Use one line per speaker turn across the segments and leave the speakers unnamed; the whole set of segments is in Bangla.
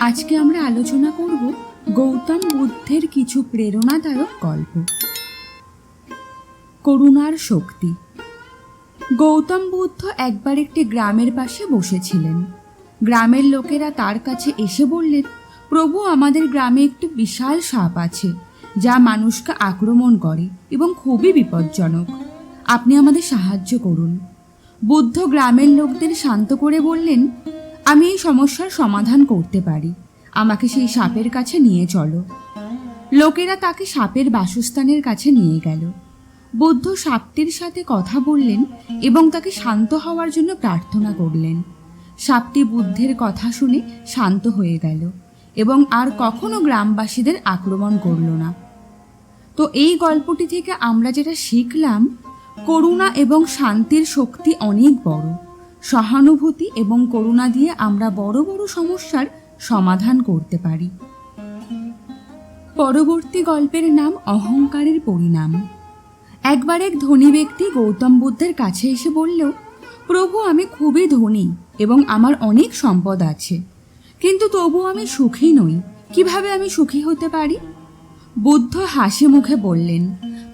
আজকে আমরা আলোচনা করব গৌতম বুদ্ধের কিছু প্রেরণাদায়ক গল্প। করুণার শক্তি। গৌতম বুদ্ধ একবার একটি গ্রামের পাশে বসেছিলেন। গ্রামের লোকেরা তার কাছে এসে বললেন, প্রভু, আমাদের গ্রামে একটি বিশাল সাপ আছে, যা মানুষকে আক্রমণ করে এবং খুবই বিপজ্জনক। আপনি আমাদের সাহায্য করুন। বুদ্ধ গ্রামের লোকদের শান্ত করে বললেন আমি এই সমস্যার সমাধান করতে পারি। আমাকে সেই সাপের কাছে নিয়ে চলো। লোকেরা তাকে সাপের বাসস্থানের কাছে নিয়ে গেল। বুদ্ধ সাপটির সাথে কথা বললেন এবং তাকে শান্ত হওয়ার জন্য প্রার্থনা করলেন। সাপটি বুদ্ধের কথা শুনে শান্ত হয়ে গেল এবং আর কখনো গ্রামবাসীদের আক্রমণ করল না। তো এই গল্পটি থেকে আমরা যেটা শিখলাম করুণা এবং শান্তির শক্তি অনেক বড়। সহানুভূতি এবং করুণা দিয়ে আমরা বড় বড় সমস্যার সমাধান করতে পারি। পরবর্তী গল্পের নাম অহংকারের পরিণাম। একবার এক ধনী ব্যক্তি গৌতম বুদ্ধের কাছে এসে বলল, প্রভু, আমি খুবই ধনী এবং আমার অনেক সম্পদ আছে, কিন্তু তবু আমি সুখী নই, কীভাবে আমি সুখী হতে পারি? বুদ্ধ হাসি মুখে বললেন,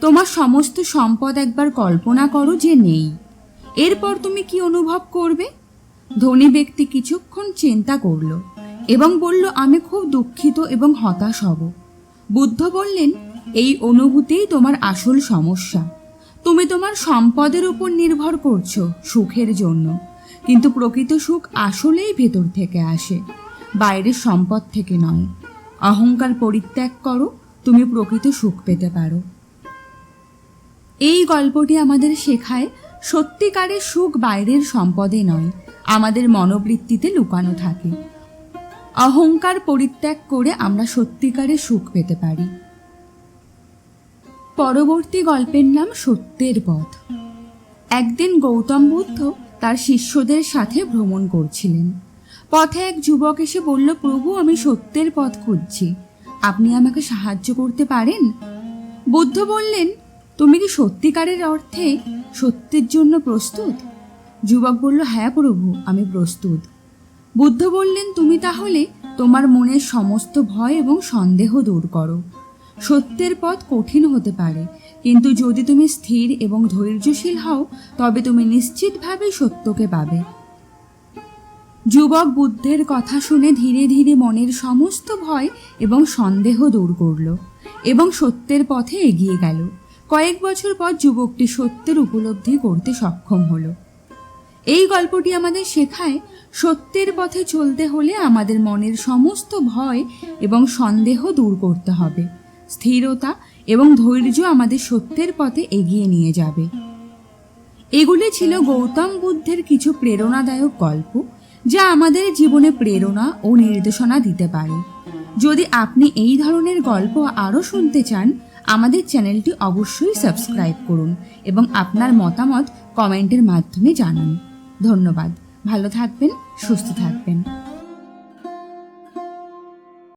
তোমার সমস্ত সম্পদ একবার কল্পনা করো যে নেই। এরপর তুমি কি অনুভব করবে? ধনী ব্যক্তি কিছুক্ষণ চিন্তা করল এবং বলল, আমি খুব দুঃখিত এবং হতাশ হব। বুদ্ধ বললেন, এই অনুভূতিই তোমার আসল সমস্যা। তুমি তোমার সম্পদের উপর নির্ভর করছ সুখের জন্য। কিন্তু প্রকৃত সুখ আসলেই ভেতর থেকে আসে, বাইরের সম্পদ থেকে নয়। অহংকার পরিত্যাগ করো, তুমি প্রকৃত সুখ পেতে পারো। এই গল্পটি আমাদের শেখায় সত্যিকারের সুখ বাইরের সম্পদে নয়, আমাদের মনোবৃত্তিতে লুকানো থাকে। অহংকার পরিত্যাগ করে আমরা সত্যিকারের সুখ পেতে পারি। পরবর্তী গল্পের নাম সত্যের পথ। একদিন গৌতম বুদ্ধ তার শিষ্যদের সাথে ভ্রমণ করছিলেন। পথে এক যুবক এসে বলল, প্রভু, আমি সত্যের পথ খুঁজছি। আপনি আমাকে সাহায্য করতে পারেন? বুদ্ধ বললেন তুমি কি সত্যিকারের অর্থে সত্যের জন্য প্রস্তুত? যুবক বলল হ্যাঁ প্রভু, আমি প্রস্তুত। বুদ্ধ বললেন, তুমি তাহলে তোমার মনের সমস্ত ভয় এবং সন্দেহ দূর করো। সত্যের পথ কঠিন হতে পারে, কিন্তু যদি তুমি স্থির এবং ধৈর্যশীল হও, তবে তুমি নিশ্চিতভাবে সত্যকে পাবে। যুবক বুদ্ধের কথা শুনে ধীরে ধীরে মনের সমস্ত ভয় এবং সন্দেহ দূর করল এবং সত্যের পথে এগিয়ে গেল। কয়েক বছর পর যুবকটি সত্যের উপলব্ধি করতে সক্ষম হলো। এই গল্পটি আমাদের শেখায় সত্যের পথে চলতে হলে আমাদের মনের সমস্ত ভয় এবং সন্দেহ দূর করতে হবে। স্থিরতা এবং ধৈর্য আমাদের সত্যের পথে এগিয়ে নিয়ে যাবে। এগুলি ছিল গৌতম বুদ্ধের কিছু প্রেরণাদায়ক গল্প, যা আমাদের জীবনে প্রেরণা ও নির্দেশনা দিতে পারে। যদি আপনি এই ধরনের গল্প আরও শুনতে চান আমাদের চ্যানেলটি অবশ্যই সাবস্ক্রাইব করুন এবং আপনার মতামত কমেন্টের মাধ্যমে জানান। ধন্যবাদ। ভালো থাকবেন, সুস্থ থাকবেন।